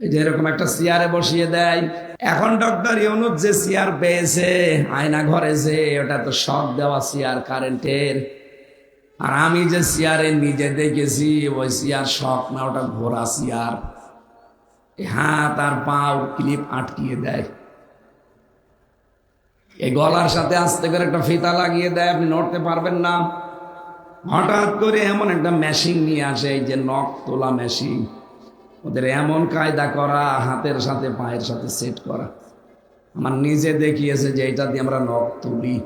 এই যে এরকম একটা চেয়ারে বসিয়ে দেয়। এখন ডক্টর ইউনুস যে চেয়ার পেয়েছে, আয়না ঘরে যে ওটা তো শক দেওয়া চেয়ার কারেন্টের আর আমি যে চেয়ারে নিজে দেখেছি, ওই চেয়ার শক না, ওটা ঘোরা চেয়ার হাত আর পাও ক্লিপ আটকিয়ে দেয়। এই গলার সাথে আস্তে করে একটা ফিতা লাগিয়ে দেয়, আপনি নড়তে পারবেন না। হঠাৎ করে এমন একটা মেশিন নিয়ে আসে, এই যে নখ তোলা মেশিন ওদের এমন কায়দা করা, হাতের সাথে, পায়ের সাথে সেট করা। আমার নিজে দেখিয়েছে যে এটা দিয়ে আমরা নখ তুলি।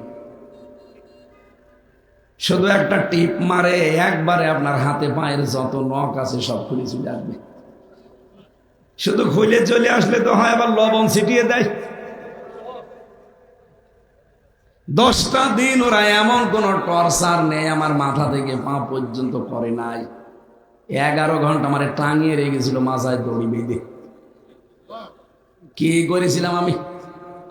শুধু একটা টিপ মারে, একবারে আপনার হাতে, পায়ের যত নখ আছে সব খুলে চলে আসবে। শুধু খুলে চলে আসলে তো হয়, আবার লবণ ছিটিয়ে দেয়। দশটা দিন ওরা এমন কোন টর্চার নেই, আমার মাথা থেকে পা পর্যন্ত করে নাই। এগারো ঘণ্টা আমার টাঙিয়ে রেখেছিল মাথায় দড়ি বেঁধে। কি করেছিলাম আমি?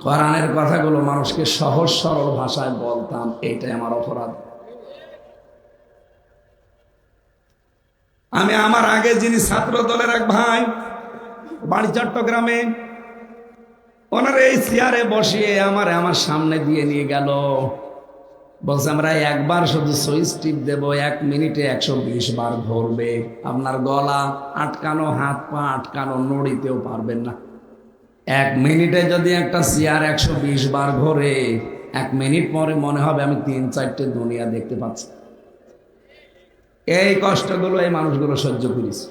কোরআনের কথাগুলো মানুষকে সহজ সরল ভাষায় বলতাম এইটাই আমার অপরাধ। আমি আমার আগে যিনি ছাত্র দলের এক ভাই বাড়ি চট্টগ্রামে, ওনার এই চেয়ারে বসিয়ে আমার আমার সামনে দিয়ে নিয়ে গেল। বলছে, আমরা একবার শুধু সুইচ টিপ দেবো, এক মিনিটে একশো বিশ বার ঘুরবে আপনার গলা আটকানো, হাত পা আটকানো, নড়িতেও পারবেন না। এক মিনিটে যদি একটা চেয়ার একশো বিশ বার ঘোরে, এক মিনিট পরে মনে হবে আমি তিন চারটে দুনিয়া দেখতে পাচ্ছি। এই কষ্টগুলো এই মানুষগুলো সহ্য করেছে।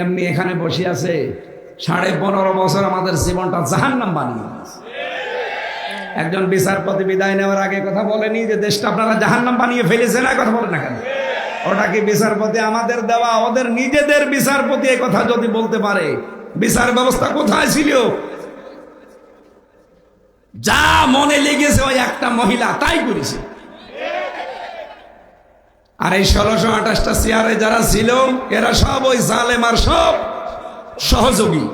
এমনি এখানে বসে আছে, সাড়ে পনেরো বছর আমাদের জীবনটা জাহান নাম বানিয়ে দিয়েছে। একজন বিচারপতি বিদায় নেওয়ার আগে কথা বলেনি যে দেশটা আপনারা জাহান নাম বানিয়ে ফেলেছে না কথা বলেন না কেন? ওটা কি বিচারপতি আমাদের দেওয়া ওদের নিজেদের বিচারপতি এই কথা যদি বলতে পারে, বিচার ব্যবস্থা কোথায় ছিল? যা মনে লেগেছে ওই একটা মহিলা তাই করেছে। আর এই ষোলোশো আঠাশটা চেয়ারে যারা ছিল, এরা সব ওই জালেমার সব সহযোগী।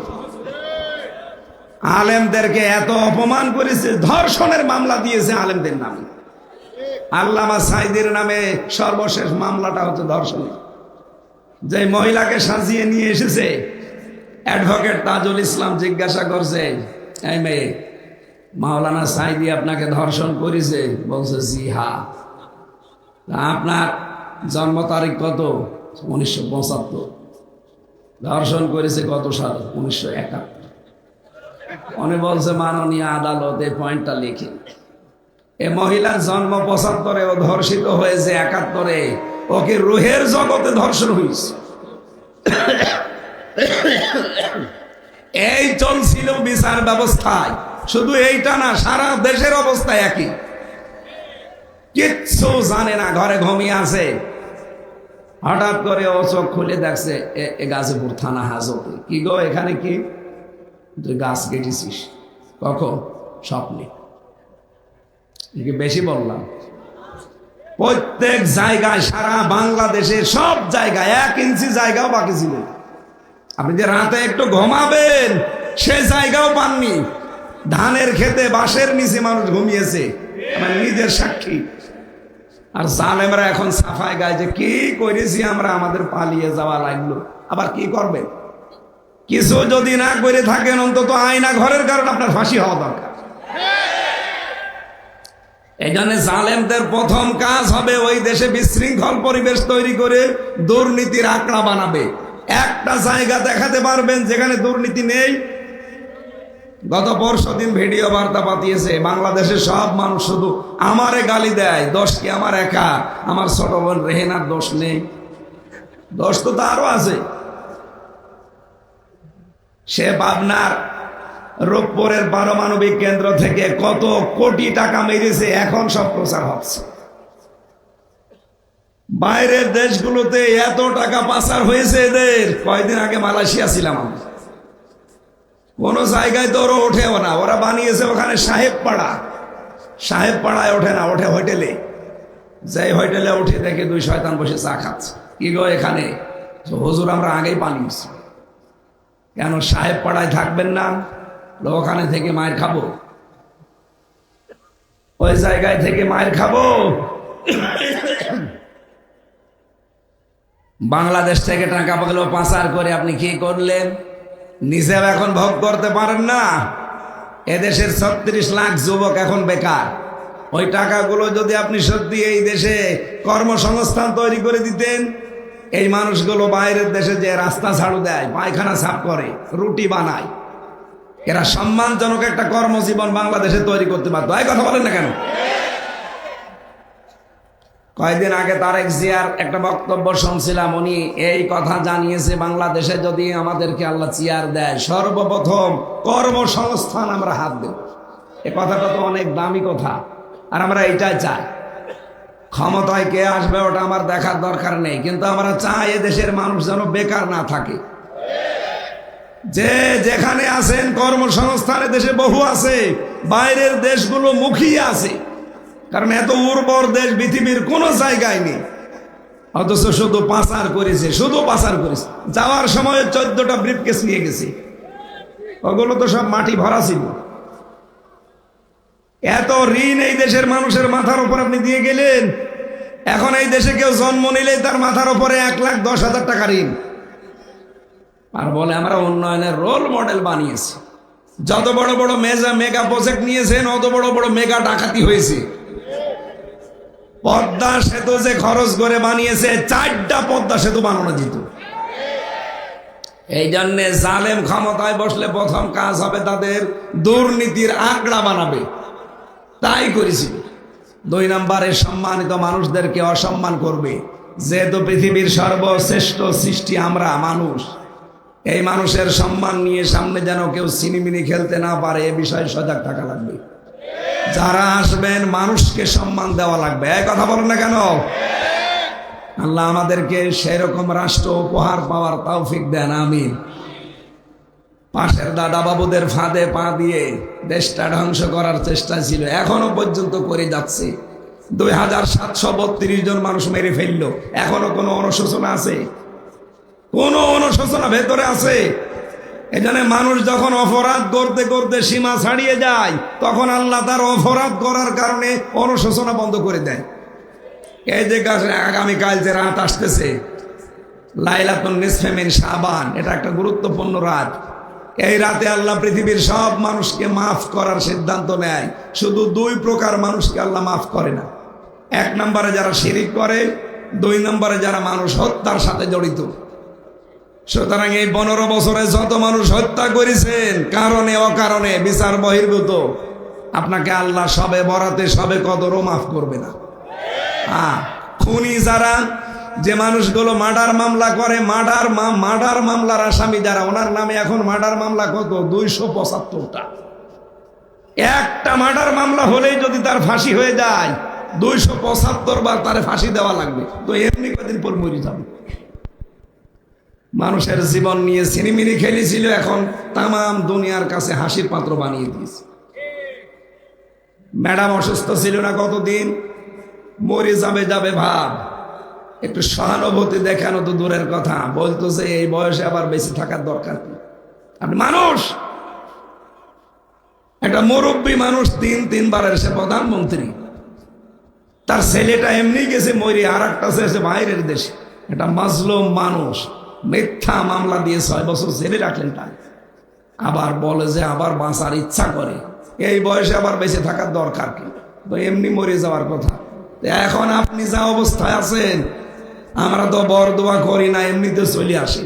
আলেমদেরকে এত অপমান করেছে, ধর্ষণের মামলা দিয়েছে আলেমদের নামে। আল্লামা সাইদের নামে সর্বশেষ মামলাটা হচ্ছে ধর্ষণ যে মহিলাকে সাজিয়ে নিয়ে এসেছে, অ্যাডভোকেট তাজুল ইসলাম জিজ্ঞাসা করছে, এই মেয়ে, মাওলানা সাইদি আপনাকে ধর্ষণ করেছে? বলছে, জি হা আপনার জন্ম তারিখ কত? উনিশশো পঁচাত্তর। ধর্ষণ করেছে কত সাল? উনিশশো একাত্তর। উনি বলছে, মাননীয় আদালত এই পয়েন্টটা লিখে। এ মহিলার জন্ম পঁচাত্তরে ও ধর্ষিত হয়েছে একাত্তরে। ওকে রুহের জগতে ধর্ষণ হয়েছে এই চলছিল বিচার ব্যবস্থায়। শুধু এইটা না, সারা দেশের অবস্থা একই। কিচ্ছু জানে না, ঘরে ঘুমিয়ে আছে। হঠাৎ করে ও চোখ খুলে দেখছে গাজীপুর থানা হাজতে। কি গো, এখানে কি? তুই গাছ কেটেছিস। কখন? স্বপ্নে। বেশি বললাম। প্রত্যেক জায়গায়, সারা বাংলাদেশের সব জায়গায় এক ইঞ্চি জায়গাও বাকি ছিল। আপনি যে রাতে একটু ঘুমাবেন, সে জায়গাও পাননি। ধানের খেতে বাঁশের নিচে মানুষ ঘুমিয়েছে। আমার নিজের সাক্ষী। আর জালেমরা এখন সাফায় গায়ে যে কি করেছি আমরা, আমাদের পালিয়ে যাওয়া লাগল। আবার কি করবেন কিছু যদি না করে থাকেন, অন্তত আয়না ঘরের কারণে আপনার ফাঁসি হওয়া দরকার। এই জন্য জালেমদের প্রথম কাজ হবে ওই দেশে বিশৃঙ্খল পরিবেশ তৈরি করে দুর্নীতির আঁকড়া বানাবে। একটা জায়গা দেখাতে পারবেন যেখানে দুর্নীতি নেই। গত পরশু দিন ভিডিও বার্তা পাঠিয়েছে, বাংলাদেশের সব মানুষ শুধু আমারে গালি দেয়, দোষ কি আমার একা? আমার ছোট বোন রেহেনার দোষ নেই। দোষ তো তো তারও আছে। সে পাবনার রূপপুরের পারমাণবিক কেন্দ্র থেকে কত কোটি টাকা মেরেছে, এখন সব প্রচার হচ্ছে। বাইরের দেশগুলোতে এত টাকা পাচার হয়েছে এদের। কয়দিন আগে মালয়েশিয়া ছিলাম আমি। কোন জায়গায় তো ওরা ওঠেও না। ওরা বানিয়েছে ওখানে সাহেব পাড়া সাহেব পাড়ায় ওঠে না, ওঠে হোটেলে। যাই হোটেলে উঠে দেখে দুই শয়তান বসে চা খাচ্ছে। কি গো এখানে? হুজুর, আমরা আগেই পালিয়েছি। কেন সাহেব পাড়ায় থাকবেন না? ওখানে থেকে মায়ের খাব। ওই জায়গায় থেকে মায়ের খাব। বাংলাদেশ থেকে টাকা পাগলো পাচার করে আপনি কি করলেন? নিজেও এখন ভোগ করতে পারেন না। এদেশের ছত্রিশ লাখ যুবক এখন বেকার। ওই টাকাগুলো যদি আপনি সত্যি এই দেশে কর্মসংস্থান তৈরি করে দিতেন এই মানুষগুলো বাইরের দেশে যে রাস্তা ঝাড়ু দেয়, পায়খানা সাফ করে, রুটি বানায়, এরা সম্মানজনক একটা কর্মজীবন বাংলাদেশে তৈরি করতে পারতো এই কথা বলেন না কেন? কয়েকদিন আগে তারেক জিয়ার একটা বক্তব্য শুনছিলাম, উনি এই কথা জানিয়েছে, বাংলাদেশে যদি আমাদেরকে আল্লাহ চেয়ার দেয়, সর্বপ্রথম কর্মসংস্থান আমরা হাত দেব। এ কথাটা তো অনেক দামি কথা, আর আমরা এটাই চাই। ক্ষমতায় কে আসবে ওটা আমার দেখার দরকার নেই, কিন্তু আমরা চাই দেশের মানুষ যেন বেকার না থাকে। যে যেখানে আছেন কর্মসংস্থানে দেশে বহু আছে, বাইরের দেশগুলো মুখিয়ে আছে। কারণ এত উর্বর দেশ পৃথিবীর কোনো জায়গায় নেই। অথচ শুধু পাচার করেছে, শুধু পাচার করেছে। যাওয়ার সময় চোদ্দটা ব্রিফকেস নিয়ে গেছে। ওগুলো তো সব মাটি ভরা ছিল। এত ঋণ এই দেশের মানুষের মাথার উপর আপনি দিয়ে গেলেন এখন এই দেশে কেউ জন্ম নিলেই তার মাথার উপরে এক লাখ দশ হাজার টাকা ঋণ। আর বলে, আমরা উন্নয়নের রোল মডেল বানিয়েছি। যত বড় বড় মেজা মেগা প্রজেক্ট নিয়েছেন, অত বড় বড় মেগা ডাকাতি হয়েছে। পদ্মা সেতু যে খরচ করে বানিয়েছে, চারটা পদ্মা সেতু বানানো যেত। এই জন্যে জালেম ক্ষমতায় বসলে প্রথম কাজ হবে তাদের দুর্নীতির আঁকড়া বানাবে। তাই করেছিল দুই নম্বরে সম্মানিত মানুষদেরকে অসম্মান করবে। যেহেতু পৃথিবীর সর্বশ্রেষ্ঠ সৃষ্টি আমরা, মানুষ। এই মানুষের সম্মান নিয়ে সামনে যেন কেউ সিনিমিনি খেলতে না পারে, এ বিষয়ে সজাগ থাকা লাগবে। যারা আসবেন, মানুষকে সম্মান দেওয়া লাগবে। এক কথা বলেন না কেন? আল্লাহ আমাদেরকে সেরকম রাষ্ট্র উপহার পাওয়ার তৌফিক দেন, আমিন। পাশের দাদা বাবুদের ফাঁদে পা দিয়ে দেশটা ধ্বংস করার চেষ্টা ছিল। এখনও পর্যন্ত করে যাচ্ছে। দুই হাজার সাতশো বত্রিশ জন মানুষ মেরে ফেলল। এখনও কোনো অনুশোচনা আছে? কোনো অনুশোচনা ভেতরে আছে? এখানে মানুষ যখন অপরাধ করতে করতে সীমা ছাড়িয়ে যায়, তখন আল্লাহ তার অপরাধ করার কারণে অনুশোচনা বন্ধ করে দেয়। এই যে আগামীকাল যে রাত আসতেছে, লাইলাতুন নিসফেমিন সাবান এটা একটা গুরুত্বপূর্ণ রাত। এই রাতে আল্লাহ পৃথিবীর সব মানুষকে মাফ করার সিদ্ধান্ত নেয়। শুধু দুই প্রকার মানুষকে আল্লাহ মাফ করে না। এক নম্বরে যারা শিরিক করে, দুই নম্বরে যারা মানুষ হত্যার সাথে জড়িত। সুতরাং এই পনেরো বছরে যত মানুষ হত্যা করেছেন, কারণে অকারণে বিচার বহির্ভূত, আপনাকে আল্লাহ সবে বরাতে সবে কদরও মাফ করবে না। খুনি যারা যে মানুষগুলো মার্ডার মামলা করে, মার্ডার মার্ডার মামলার আসামি যারা, ওনার নামে এখন মার্ডার মামলা কত? দুইশো পঁচাত্তরটা। একটা মার্ডার মামলা হলেই যদি তার ফাঁসি হয়ে যায়, দুইশো পঁচাত্তর বার তারে ফাঁসি দেওয়া লাগবে। তো এমনি কদিন পর মরে যাবে। মানুষের জীবন নিয়ে সিনিমিনি খেলেছিল এখন, তামাম দুনিয়ার কাছে হাসির পাত্র বানিয়ে দিয়েছে। ম্যাডাম অসুস্থ ছিল না কতদিন? মরে যাবে যাবে ভাব। একটু সহানুভূতি দেখানো তো দূরের কথা। বলতো যে এই বয়সে আবার বেশি থাকার দরকার আপনি মানুষ! একটা মুরব্বী মানুষ তিন, তিনবারের সে প্রধানমন্ত্রী। তার ছেলেটা এমনি গেছে মরি আর একটা এসে বাইরের দেশে। এটা মাজলুম মানুষ। মিথ্যা মামলা দিয়ে ছয় বছর ছেলে রাখলেন তাই আবার বলে যে আবার বাঁচার ইচ্ছা করে। এই বয়সে আবার বেঁচে থাকার দরকার কি? তো এমনি মরে যাওয়ার কথা। এখন আপনি যা অবস্থায় আছেন আমরা তো বরদোয়া করি না, এমনিতে চলে আসি।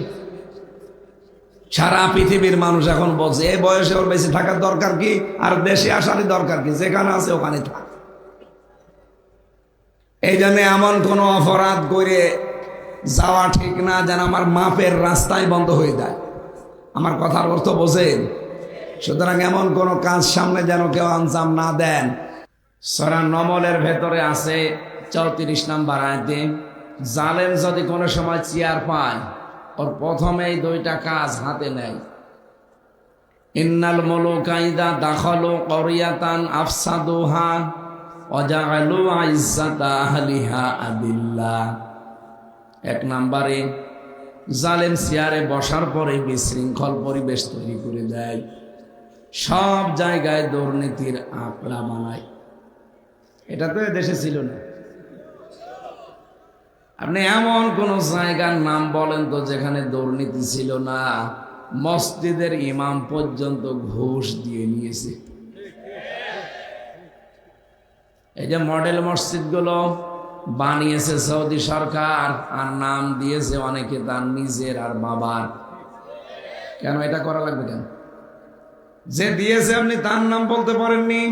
সারা পৃথিবীর মানুষ এখন বলছে এই বয়সে ওর বেশি থাকার দরকার কি? আর দেশে আসারই দরকার কি? যেখানে আছে ওখানে থাক। এই জন্য এমন কোনো অপরাধ করে যাওয়া ঠিক না, যেন আমার মাপের রাস্তায় বন্ধ হয়ে যায়। আমার কথার অর্থ বোঝেন? সুতরাং এমন কোনো কাজ সামনে যেন কেউ আঞ্জাম না দেন। সরা নমলের ভেতরে আছে চৌত্রিশ নাম্বার আয়তে জালেম যদি কোনো সময় চেয়ার পায়, ওর প্রথমেই দুইটা কাজ হাতে নেয়। ইন্নাল মলুকাইদা দাখলু করিয়াতান আফসাদুহা অজাগালু আহলিহা আদিল্লাহ এক নাম্বারে, জালেম চেয়ারে বসার পরে বিশৃঙ্খল পরিবেশ তৈরি করে দেয়। সব জায়গায় দুর্নীতির আঁকড়া বানায়। এটা তো দেশে ছিল না। আপনি এমন কোন জায়গার নাম বলেন তো যেখানে দুর্নীতি ছিল না? মসজিদের ইমাম পর্যন্ত ঘুষ দিয়ে নিয়েছে। এই যে মডেল মসজিদগুলো বানিয়েছে সৌদি সরকার, আর নাম দিয়েছে অনেকে তার নিজের আর বাবার। কেন এটা করা লাগবে কেন? যে দিয়েছে আপনি তার নাম বলতে পারেননি।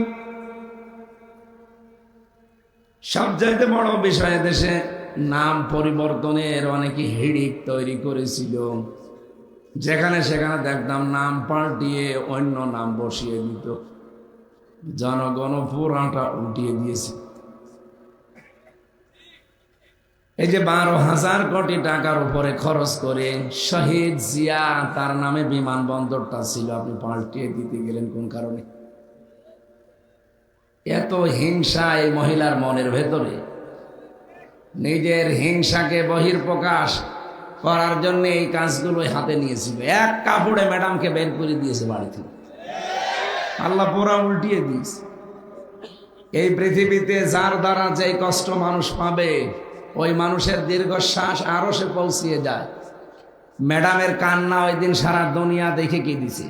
সবচাইতে বড় বিষয় দেশে নাম পরিবর্তনের অনেকে হিড়িক তৈরি করেছিল। যেখানে সেখানে দেখতাম নাম পাল্টিয়ে অন্য নাম বসিয়ে দিত। জনগণ পুরাটা উল্টিয়ে দিয়েছে। এই যে বারো হাজার কোটি টাকার উপরে খরচ করে শহীদ জিয়া তার নামে বিমানবন্দরটা ছিল, আপনি পাল্টিয়ে দিতে গেলেন কোন কারণে? এত হিংসা এই মহিলার মনের ভেতরে। নিজের হিংসাকে বহির প্রকাশ করার জন্য এই কাজগুলো হাতে নিয়েছিল। এক কাপড়ে ম্যাডামকে বের করে দিয়েছে বাড়ি থেকে আল্লাহ পোড়া উল্টিয়ে দিয়েছে। এই পৃথিবীতে যার দ্বারা যে কষ্ট মানুষ পাবে, ওই মানুষের দীর্ঘশ্বাস আরও সে পৌঁছিয়ে যায়। ম্যাডামের কান্না ওই দিন সারা দুনিয়া দেখে কি দিছে?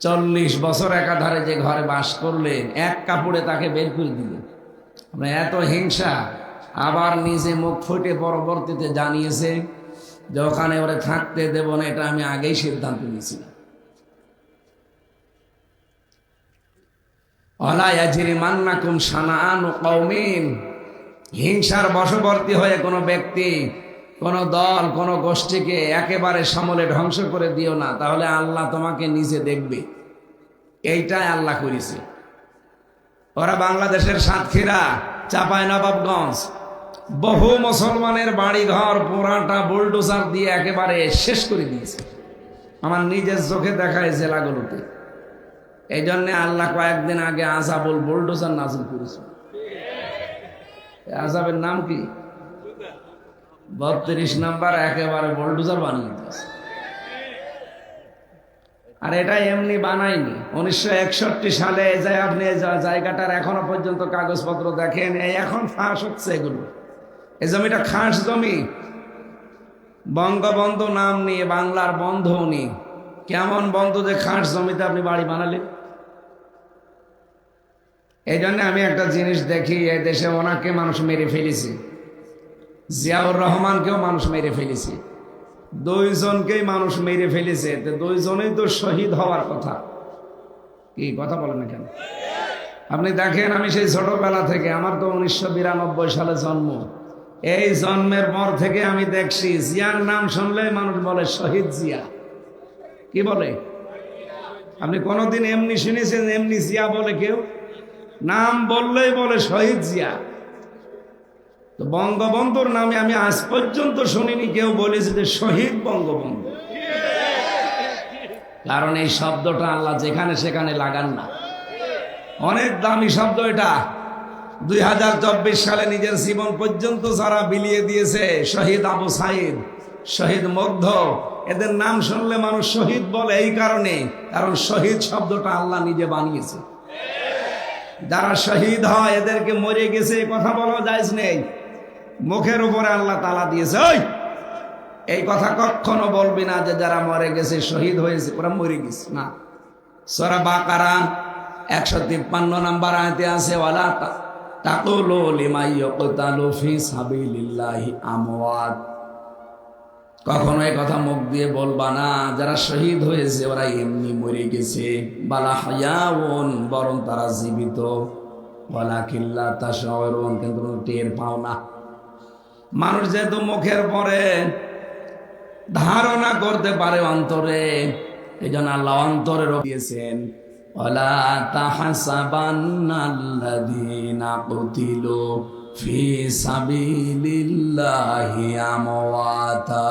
চল্লিশ বছর একাধারে যে ঘরে বাস করলেন, এক কাপড়ে তাকে বের করে দিলেন। এত হিংসা আবার নিজে মুখ ফুটে পরবর্তীতে জানিয়েছে যে ওখানে ওরে থাকতে দেব না, এটা আমি আগেই সিদ্ধান্ত নিয়েছিলাম। অলায়াজিরি মান্নাকুম সানান কৌমিন হিংসার বশবর্তী হয়ে কোনো ব্যক্তি, কোন দল, কোন গোষ্ঠীকে একেবারে সমলে ধ্বংস করে দিও না, তাহলে আল্লাহ তোমাকে নিজে দেখবে। এইটাই আল্লাহ করেছে। ওরা বাংলাদেশের সাতক্ষীরা চাপাই নবাবগঞ্জ বহু মুসলমানের বাড়ি ঘর পোড়াটা, বুলডোজার দিয়ে একেবারে শেষ করে দিয়েছে। আমার নিজের চোখে দেখায় জেলাগুলোতে। এই জন্যে আল্লাহ কয়েকদিন আগে আজাবুল বুলডোজার নাজিল করেছে। আজাবের নাম কি? বত্রিশ নাম্বার একেবারে বুলডোজার বানিয়ে দিয়েছে। আর এটা এমনি বানায়নি। উনিশশো একষট্টি সালে যে আপনি জায়গাটার এখনও পর্যন্ত কাগজপত্র দেখেন এখন ফাঁস হচ্ছে এগুলো। এই জমিটা খাস জমি। বঙ্গবন্ধু নাম নিয়ে বাংলার বন্ধ উনি কেমন বন্ধ যে খাস জমিতে আপনি বাড়ি বানালেন? এই জন্য আমি একটা জিনিস দেখি এই দেশে ওনাকে মানুষ মেরে ফেলেছে। জিয়াউর রহমানকেও মানুষ মেরে ফেলেছে। দুইজনকেই মানুষ মেরে ফেলেছে। তো দুইজনেই তো শহীদ হওয়ার কথা। কি কথা বলেন কেন আপনি দেখেন, আমি সেই ছোটবেলা থেকে, আমার তো উনিশশো বিরানব্বই সালে জন্ম। এই জন্মের পর থেকে আমি দেখছি, জিয়ার নাম শুনলে মানুষ বলে শহীদ জিয়া। কি বলে? আপনি কোনোদিন এমনি শুনেছেন, এমনি জিয়া বলে কেউ? নাম বললেই বলে শহীদ জিয়া। তো বঙ্গবন্ধুর নামে আমি আজ পর্যন্ত শুনিনি, কেউ বলেছে যে শহীদ বঙ্গবন্ধু। কারণ এই শব্দটা আল্লাহ যেখানে সেখানে লাগান না। অনেক দামি শব্দ এটা। দুই হাজার চব্বিশ সালে নিজের জীবন পর্যন্ত যারা বিলিয়ে দিয়েছে, শহীদ আবু সাইদ, শহীদ মধ্য এদের নাম শুনলে মানুষ শহীদ বলে এই কারণে, কারণ শহীদ শব্দটা আল্লাহ নিজে বানিয়েছে। যারা শহীদ হয়, এদেরকে মরে গেছে এ কথা বলা যায় নেই। মুখের উপরে আল্লাহ তালা দিয়েছে, ওই! এই কথা কখনো বলবি না যে যারা মরে গেছে, শহীদ হয়েছে, ওরা মরে গেছে, না। সরা বাকারা একশো তিপ্পান্ন নাম্বার আয়তে আছে, ওয়ালা কখনো এই কথা মুখ দিয়ে বলবা না, যারা শহীদ হয়েছে ওরা এমনি মরে গেছে। বালা হায়াউন, বরং তারা জীবিত। বলা কিল্লা তা শহরুন কিন্তু টের পাও না। মানুষ যেহেতু মুখের পরে ধারণা করতে পারে অন্তরে এই জন্য আল্লাহ অন্তরে দিয়েছেন। ওলা তাহাসাবান্নাল্লাযীনা কুতিলু ফি সাবিলিল্লাহি আমওয়াতা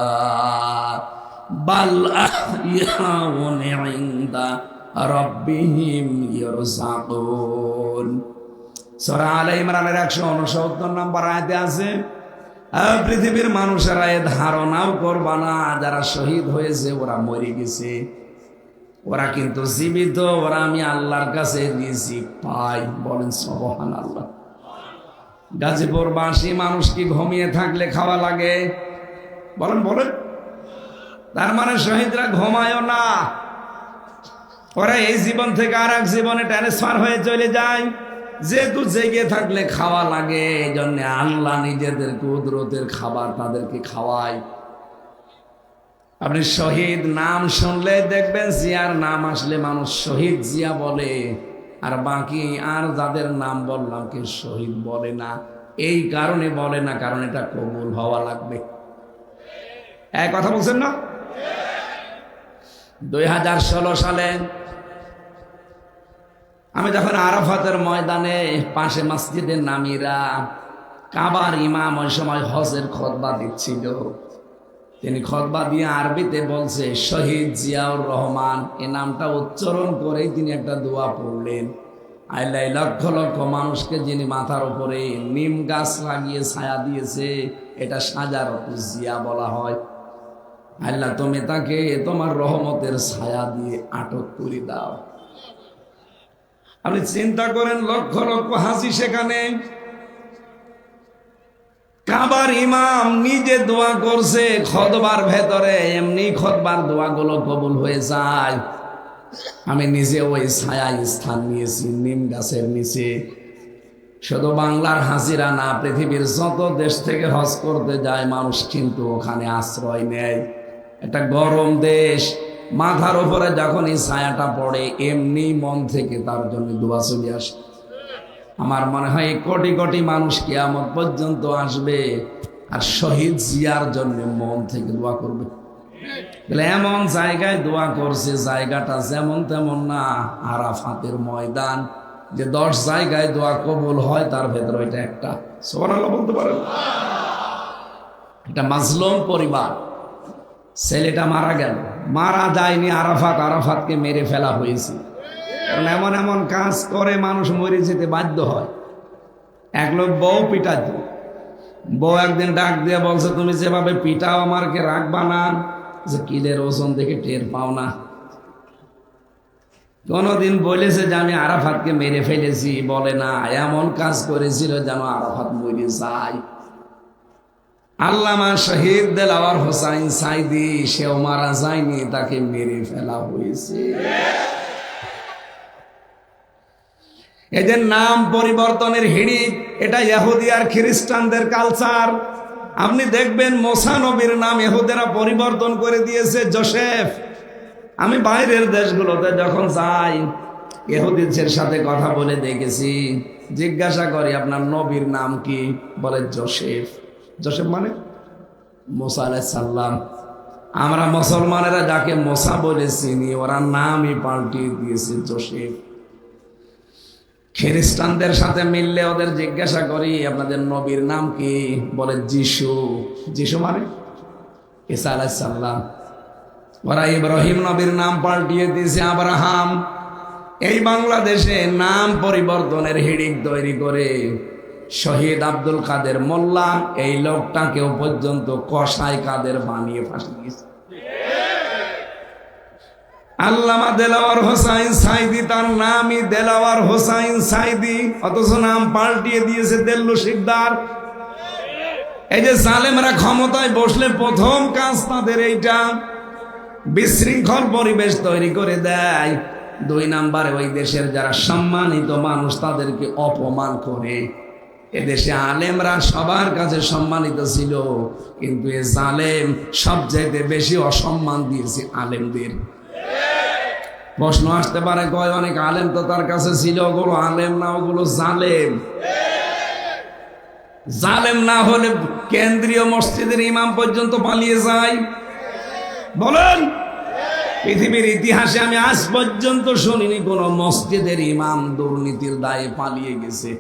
বাল আহইয়াউন ইনদা রাব্বিহিম ইয়ারযাকুন সূরা আলে ইমরানের 169 নম্বর আয়াতে আছে পৃথিবীর মানুষেরা এ ধারণাও করবা না, যারা শহীদ হয়েছে ওরা মরে গেছে। ওরা কিন্তু জীবিত, ওরা আমি আল্লাহর কাছে দিয়েছি পাই বলেন সবহান আল্লাহ গাজীপুর বাসী মানুষ কি ঘুমিয়ে থাকলে খাওয়া লাগে? বলেন বলেন। তার মানে শহীদরা ঘুমায়ও না। ওরা এই জীবন থেকে আর এক জীবনে ট্রান্সফার হয়ে চলে যায়। যেহেতু জেগে থাকলে খাওয়া লাগে, এই জন্য আল্লাহ নিজেদের কুদরতের খাবার তাদেরকে খাওয়ায়। আপনি শহীদ নাম শুনলে দেখবেন জিয়ার নাম আসলে মানুষ শহীদ জিয়া বলে। আর বাকি আর যাদের নাম বললাম কি শহীদ বলে না। এই কারণে বলে না, কারণ এটা কবুল হওয়া লাগবে। এক কথা বলছেন না? দুই হাজার ষোলো সালে আমি যখন আরাফাতের ময়দানে পাশে মসজিদের নামিরা কাবার ইমাম ওই সময় হজের খতবা দিচ্ছিল। তিনি খতবা দিয়ে আরবিতে বলছে, শহীদ জিয়াউর রহমান। এ নামটা উচ্চারণ করেই তিনি একটা দোয়া পড়লেন। আইলাই লক্ষ লক্ষ মানুষকে যিনি মাথার উপরে নিম গাছ লাগিয়ে ছায়া দিয়েছে, এটা সাজার জিয়া বলা হয়। আল্লাহ, তুমি তাকে তোমার রহমতের ছায়া দিয়ে আটক করে দাও। আপনি চিন্তা করেন, লক্ষ লক্ষ হাসি সেখানে। কাবার ইমাম নিজে দোয়া করছে খতবার ভেতরে এমনি খতবার দোয়াগুলো কবুল হয়ে যায়। আমি নিজে ওই ছায়া স্থান নিয়েছি, নিম গাছের নিচে। শুধু বাংলার হাসিরা না, পৃথিবীর যত দেশ থেকে হজ করতে যায়, মানুষ কিন্তু ওখানে আশ্রয় নেয়। একটা গরম দেশ, মাথার উপরে যখন এই ছায়াটা পড়ে, এমনি মন থেকে তার জন্য দোয়া চলে আসে। আমার মনে হয় কোটি কোটি মানুষ কিয়ামত পর্যন্ত আসবে আর শহীদ জিয়ার জন্য মন থেকে দোয়া করবে। এমন জায়গায় দোয়া করছে, জায়গাটা যেমন তেমন না, আরাফাতের ময়দান। যে দশ জায়গায় দোয়া কবুল হয়, তার ভেতরে এটা একটা। সোমানাল্লাহ বলতে পারেন? এটা মাজলুম পরিবার। ছেলেটা মারা গেল। মারা যায়নি আরাফাত, আরাফাতকে মেরে ফেলা হয়েছে। কারণ এমন এমন কাজ করে মানুষ মরে যেতে বাধ্য হয়। এক লোক বউ পিটাত। বউ একদিন ডাক দিয়ে বলছে, তুমি যেভাবে পিটাও আমারকে রাখবা না, যে কিলের ওজন দেখে টের পাও না। কোনোদিন বলেছে যে, আমি আরাফাতকে মেরে ফেলেছি। বলে, না, এমন কাজ করেছিল যেন আরাফাত মরে যায়। আল্লামা শহীদ দেলাওয়ার হোসাইন সাইদি, সেও মারা যায়নি, তাকে মেরে ফেলা হয়েছে। এদের নাম পরিবর্তনের হিড়িক, এটা ইহুদি আর খ্রিস্টানদের কালচার আপনি দেখবেন মোসা নবীর নাম এহুদেরা পরিবর্তন করে দিয়েছে, জোসেফ। আমি বাইরের দেশগুলোতে যখন যাই এহুদিদের সাথে কথা বলে দেখেছি। জিজ্ঞাসা করি, আপনার নবীর নাম কি? বলে, জোসেফ। জোসেফ মানে? মোসা আলাইসাল্লাম আমরা মুসলমানেরা যাকে মোসা বলে চিনি, ওরা নামই পাল্টিয়ে দিয়েছে, জোসেফ। খ্রিস্টানদের সাথে মিললে ওদের জিজ্ঞাসা করি, আপনাদের নবীর নাম কি? বলে, যিশু। যিশু মানে? ইসা আলাইসাল্লাম ওরা, ইব্রাহিম নবীর নাম পাল্টিয়ে দিয়েছে আব্রাহাম। এই বাংলাদেশে নাম পরিবর্তনের হিড়িক তৈরি করে শহীদ আব্দুল কাদের মোল্লা। এই লোকটাকেও পর্যন্ত কষাই কাদের বানিয়ে ফাঁসি দিয়েছে। আল্লামা দেলাওয়ার হোসাইন সাইদি, তার নামই দেলাওয়ার হোসাইন সাইদি, অথচ নাম পাল্টিয়ে দিয়েছে দেল্লু শিকদার। এই যে জালেমরা ক্ষমতায় বসলে প্রথম কাজ তাদের এইটা, বিশৃঙ্খল পরিবেশ তৈরি করে দেয়। দুই নাম্বারে ওই দেশের যারা সম্মানিত মানুষ, তাদেরকে অপমান করে। এদেশে আলেমরা সবার কাছে সম্মানিত ছিল, কিন্তু এ জালেম সবচাইতে বেশি অসম্মান দিয়েছে আলেমদের। প্রশ্ন আসতে পারে, কয় অনেক আলেম তো তার কাছে ছিল, ওগুলো আলেম না, ওগুলো জালেম। জালেম না হলে কেন্দ্রীয় মসজিদের ইমাম পর্যন্ত পালিয়ে যায়। বলেন, পৃথিবীর ইতিহাসে আমি আজ পর্যন্ত শুনিনি কোন মসজিদের ইমাম দুর্নীতির দায়ে পালিয়ে গেছে।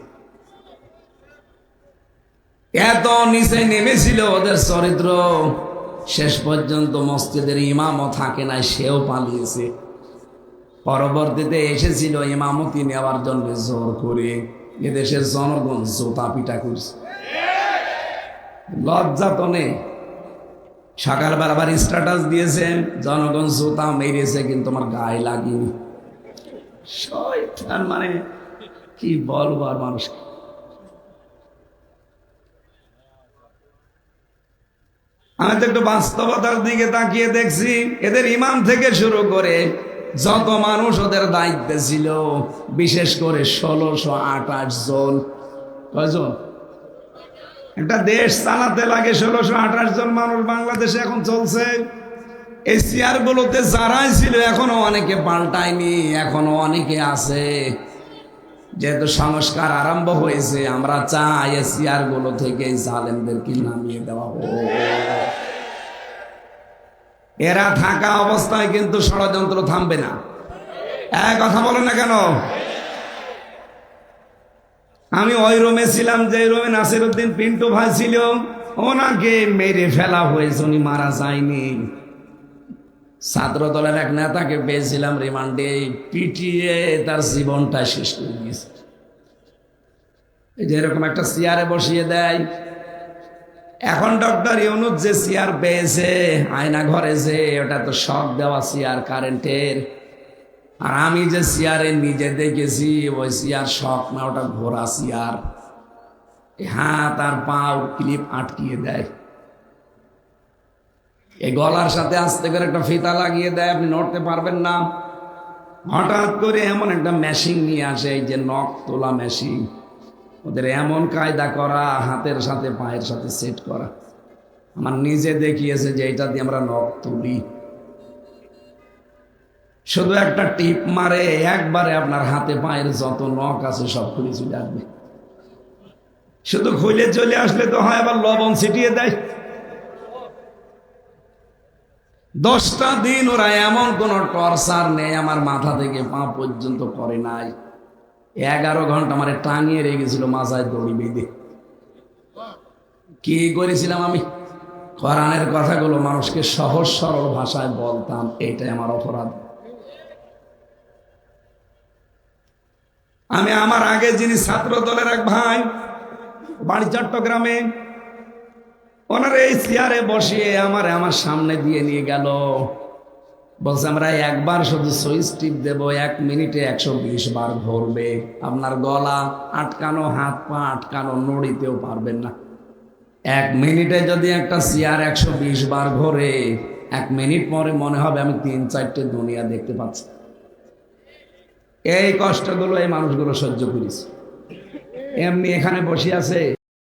এত নিচে নেমেছিল ওদের চরিত্র। শেষ পর্যন্ত মসজিদের ইমামও থাকে না সেও পালিয়েছে। পরবর্তীতে এসেছিল ইমামতি নেওয়ার জন্য জোর করে। এদেশের জনগণ জোতা পিটা করছে। লজ্জা তো নেই। সকালবেলা আবার স্ট্যাটাস দিয়েছেন জনগণ জোতা মেরেছে, কিন্তু আমার গায়ে লাগেনি। মানে কি বলব আর মানুষকে? আমি তো একটু বাস্তবতার দিকে তাকিয়ে দেখছি। এদের ইমাম থেকে শুরু করে যত মানুষ ওদের দায়িত্বে ছিল, বিশেষ করে ষোলোশো আঠাশ জন। কয়জন? একটা দেশ চালাতে লাগে ষোলোশো আঠাশ জন মানুষ বাংলাদেশে এখন চলছে। এই চেয়ার গুলোতে যারাই ছিল এখনও অনেকে পাল্টায়নি, এখনও অনেকে আছে। যেহেতু সংস্কার আরম্ভ হয়েছে, আমরা চাই এই চেয়ারগুলো থেকে জালেমদেরকে নামিয়ে দেওয়া হোক। এরা থাকা অবস্থায় কিন্তু ষড়যন্ত্র থামবে না। কথা বলো না কেন? আমি ওই রুমে ছিলাম যে রুমে নাসির উদ্দিন পিন্টু ভাই ছিল, ওনাকে মেরে ফেলা হয়েছে, উনি মারা যায়নি। ছাত্র দলের এক নেতাকে পেয়েছিলাম রিমান্ডে পিটিয়ে তার জীবনটা শেষ করে দিয়েছে। এই যে এরকম একটা চেয়ারে বসিয়ে দেয়। এখন ডক্টর ইউনুস যে চেয়ার পেয়েছে, আয়না ঘরে যে, ওটা তো শখ দেওয়া চেয়ার, কারেন্টের। আর আমি যে চেয়ারে নিজে দেখেছি, ওই চেয়ার শখ না, ওটা ঘোরা চেয়ার। হাত আর পাও ক্লিপ আটকিয়ে দেয়। এই গলার সাথে আস্তে করে একটা ফিতা লাগিয়ে দেয়, আপনি নড়তে পারবেন না। হঠাৎ করে এমন একটা মেশিন নিয়ে আসে, এই যে নখ তোলা মেশিন ওদের এমন কায়দা করা, হাতের সাথে, পায়ের সাথে সেট করা। আমার নিজে দেখিয়েছে যে এটা দিয়ে আমরা নখ তুলি। শুধু একটা টিপ মারে, একবারে আপনার হাতে, পায়ের যত নখ আছে, সব খুলে চলে আসবে। শুধু খুলে চলে আসলে তো হয় আবার লবণ ছিটিয়ে দেয়। দশটা দিন ওরা এমন কোন টর্চার নেই, আমার মাথা থেকে পা পর্যন্ত করে নাই। এগারো ঘণ্টা আমার টাঙিয়ে রেখেছিল মাথায় দড়ি বেঁধে। কি করেছিলাম আমি? কোরআনের কথাগুলো মানুষকে সহজ সরল ভাষায় বলতাম, এটাই আমার অপরাধ। আমি আমার আগে যিনি ছাত্র দলের এক ভাই, বাড়ি চট্টগ্রামে ওনার এই চেয়ারে বসিয়ে আমার আমার সামনে দিয়ে নিয়ে গেল। বলছে, আমরা একবার শুধু সুইচ টিপ দেব, এক মিনিটে একশো বিশ বার ধরবে। আপনার গলা আটকানো, হাত পা আটকানো, নড়িতেও পারবেন না। এক মিনিটে যদি একটা চেয়ার একশো বিশ বার ঘোরে, এক মিনিট পরে মনে হবে আমি তিন চারটে দুনিয়া দেখতে পাচ্ছি। এই কষ্টগুলো এই মানুষগুলো সহ্য করেছে এমনি এখানে বসে আছে